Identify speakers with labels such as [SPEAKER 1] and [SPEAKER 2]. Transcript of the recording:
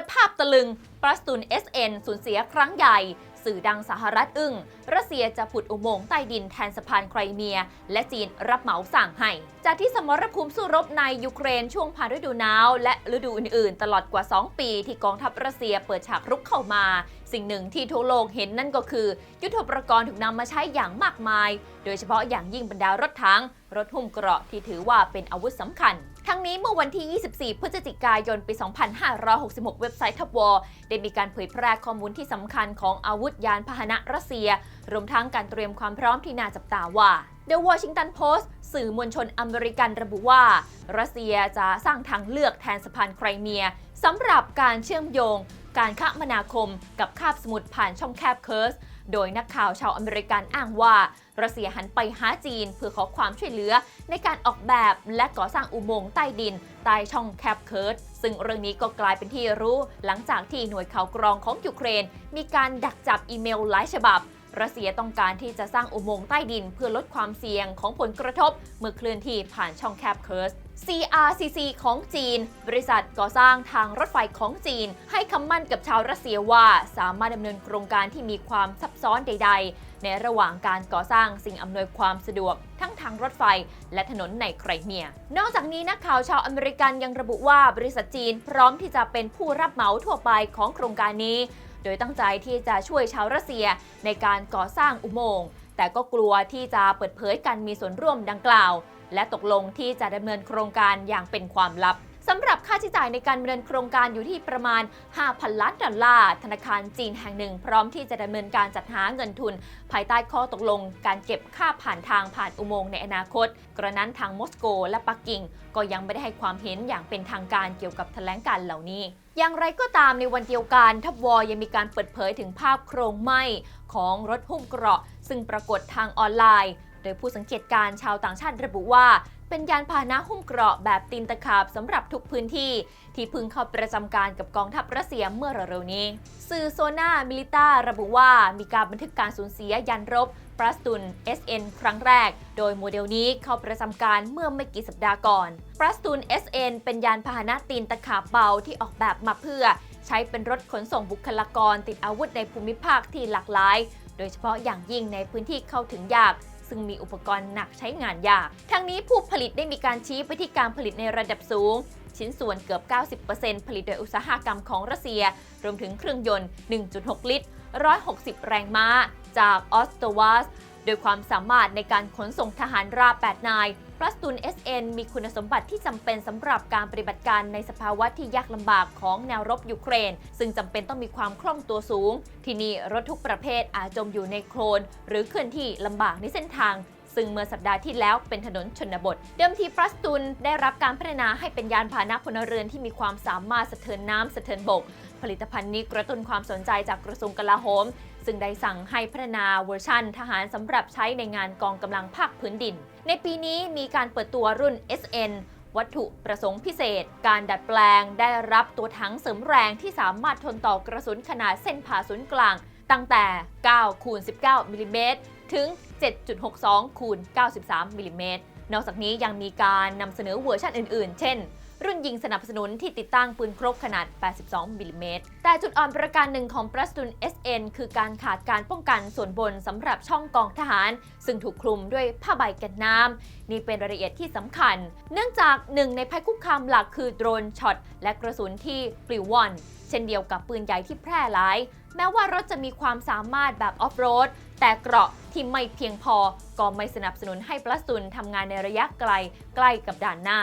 [SPEAKER 1] ดภาพตะลึงปรัสตุน SN สูญเสียครั้งใหญ่ สื่อดังสหรัฐอึ้งรัสเซียจะผุดอุโมงค์ใต้ดินแทนสะพานไครเมีย และจีนรับเหมาสั่งให้ จากที่สมรภูมิสู้รบในยูเครนช่วงผ่านฤดูหนาว และฤดูอื่นๆ ตลอดกว่า 2 ปีที่กองทัพรัสเซียเปิดฉากรุกเข้ามา สิ่งหนึ่งที่ทั่วโลกเห็นนั่นก็คือ ยุทโธปกรณ์ถูกนำมาใช้อย่างมากมาย โดยเฉพาะอย่างยิ่งบรรดารถถังรถหุ้มเกราะที่ถือว่าเป็นอาวุธสำคัญ ทั้งนี้เมื่อวันที่ 24 พฤศจิกายน ปี 2566 เว็บไซต์ทับวอลได้มีการเผยแพร่ข้อมูลที่สำคัญของอาวุธยานพาหนะรัสเซีย รวมทั้งการเตรียมความพร้อมที่น่าจับตาว่า The Washington Post สื่อมวลชนอเมริกันระบุว่า รัสเซียจะสร้างทางเลือกแทนสะพานไครเมียสำหรับการเชื่อมโยง การคมนาคมกับคาบสมุทรผ่านช่องแคบเคิร์ส โดยนักข่าวชาวอเมริกันอ้างว่า รัสเซียหันไปหาจีนเพื่อขอความช่วยเหลือในการออกแบบและก่อสร้างอุโมงค์ใต้ดิน ใต้ช่องแคบเคิร์ส ซึ่งเรื่องนี้ก็กลายเป็นที่รู้ หลังจากที่หน่วยข่าวกรองของยูเครน มีการดักจับอีเมลหลายฉบับ รัสเซียต้องการที่จะสร้างอุโมงค์ใต้ดินเพื่อลดความเสี่ยงของผลกระทบ เมื่อเคลื่อนที่ผ่านช่องแคบเคิร์ส CRCC ของจีน บริษัทก่อสร้างทางรถไฟของจีน ให้คำมั่นกับชาวรัสเซียว่าสามารถดำเนินโครงการที่มีความซับซ้อนใด ๆ ในระหว่างการก่อสร้างสิ่งอำนวยความสะดวก ทั้งทางรถไฟและถนนในไครเมีย นอกจากนี้นักข่าวชาวอเมริกันยังระบุว่าบริษัทจีนพร้อมที่จะเป็นผู้รับเหมาทั่วไปของโครงการนี้ โดยตั้งใจที่จะช่วยชาวรัสเซียในการก่อสร้างอุโมงค์ แต่ก็กลัวที่จะเปิดเผยการมีส่วนร่วมดังกล่าว และตกลงที่จะดำเนินโครงการอย่างเป็นความลับ สำหรับค่าใช้จ่ายในการดำเนินโครงการอยู่ที่ประมาณ 5,000 ล้านดอลลาร์ ธนาคารจีนแห่งหนึ่ง พร้อมที่จะดำเนินการจัดหาเงินทุน ภายใต้ข้อตกลง การเก็บค่าผ่านทางผ่านอุโมงค์ในอนาคต กระนั้นทางมอสโกและปักกิ่ง ก็ยังไม่ได้ให้ความเห็นอย่างเป็นทางการเกี่ยวกับแถลงการเหล่านี้อย่างไรก็ตามในวันเดียวกันทัพวอยังมีการเปิดเผยถึงภาพโครงไหม้ของรถหุ้มเกราะ ซึ่งปรากฏทางออนไลน์ โดยผู้สังเกตการณ์ชาวต่างชาติระบุว่า เป็นยานพาหนะหุ้มเกราะแบบตีนตะขาบสำหรับทุกพื้นที่ ที่พึงเข้าประจำการกับกองทัพรัสเซียเมื่อเร็วๆนี้ สื่อโซนามิลิต้าระบุว่ามีการบันทึกการสูญเสียยานรบปรัสตุน SN ครั้งแรก โดยโมเดลนี้เข้าประจำการเมื่อไม่กี่สัปดาห์ก่อนปรัสตุน SN เป็นยานพาหนะตีนตะขาบเบาที่ออกแบบมาเพื่อ ใช้เป็นรถขนส่งบุคลากรติดอาวุธในภูมิภาคที่หลากหลาย โดยเฉพาะอย่างยิ่งในพื้นที่เข้าถึงยาก ซึ่งมีอุปกรณ์หนักใช้งานยาก ทั้งนี้ผู้ผลิตได้มีการชี้ไปที่การผลิตในระดับสูง ชิ้นส่วนเกือบ 90%ผลิตโดยอุตสาหกรรมของรัสเซีย รวมถึงเครื่องยนต์ 1.6 ลิตร 160 แรงม้า จากออสโตวาส โดยความสามารถในการขนส่งทหารราบ 8 นายพรัสตุน SN มีคุณสมบัติที่จำเป็นสำหรับการปฏิบัติการในสภาวะที่ยากลำบากของแนวรบยูเครน ซึ่งจำเป็นต้องมีความคล่องตัวสูง ที่นี่รถทุกประเภทอาจจมอยู่ในโคลน หรือเคลื่อนที่ลำบากในเส้นทาง ซึ่งเมื่อสัปดาห์ที่แล้วเป็นถนนชนบท เดิมทีปรัสตุนได้รับการพัฒนาให้เป็นยานพาหนะพลเรือนที่มีความสามารถสะเทินน้ำสะเทินบก ผลิตภัณฑ์นี้กระตุ้นความสนใจจากกระทรวงกลาโหม ซึ่งได้สั่งให้พัฒนาเวอร์ชันทหารสำหรับใช้ในงานกองกำลังภาคพื้นดิน ในปีนี้มีการเปิดตัวรุ่น SN วัตถุประสงค์พิเศษ การดัดแปลงได้รับตัวถังเสริมแรงที่สามารถทนต่อกระสุนขนาดเส้นผ่าศูนย์กลางตั้งแต่ 9 คูณ 19 มิลลิเมตร ถึง 7.62 คูณ 93 มิลลิเมตร นอกจากนี้ยังมีการนำเสนอเวอร์ชันอื่นๆ เช่น รุ่นยิงสนับสนุนที่ติดตั้งปืนครกขนาด 82 มิลลิเมตร แต่จุดอ่อนประการหนึ่งของปรัสตุน SN คือการขาดการป้องกันส่วนบนสำหรับช่องกองทหาร ซึ่งถูกคลุมด้วยผ้าใบกันน้ำ นี่เป็นรายละเอียดที่สำคัญ เนื่องจากหนึ่งในภัยคุกคามหลักคือโดรนช็อตและกระสุนที่ปลิวว่อนเช่นเดียวกับปืนใหญ่ที่แพร่หลาย แม้ว่ารถจะมีความสามารถแบบออฟโรด แต่เกราะที่ไม่เพียงพอ ก็ไม่สนับสนุนให้ปลัสตุนทำงานในระยะไกลใกล้กับด่านหน้า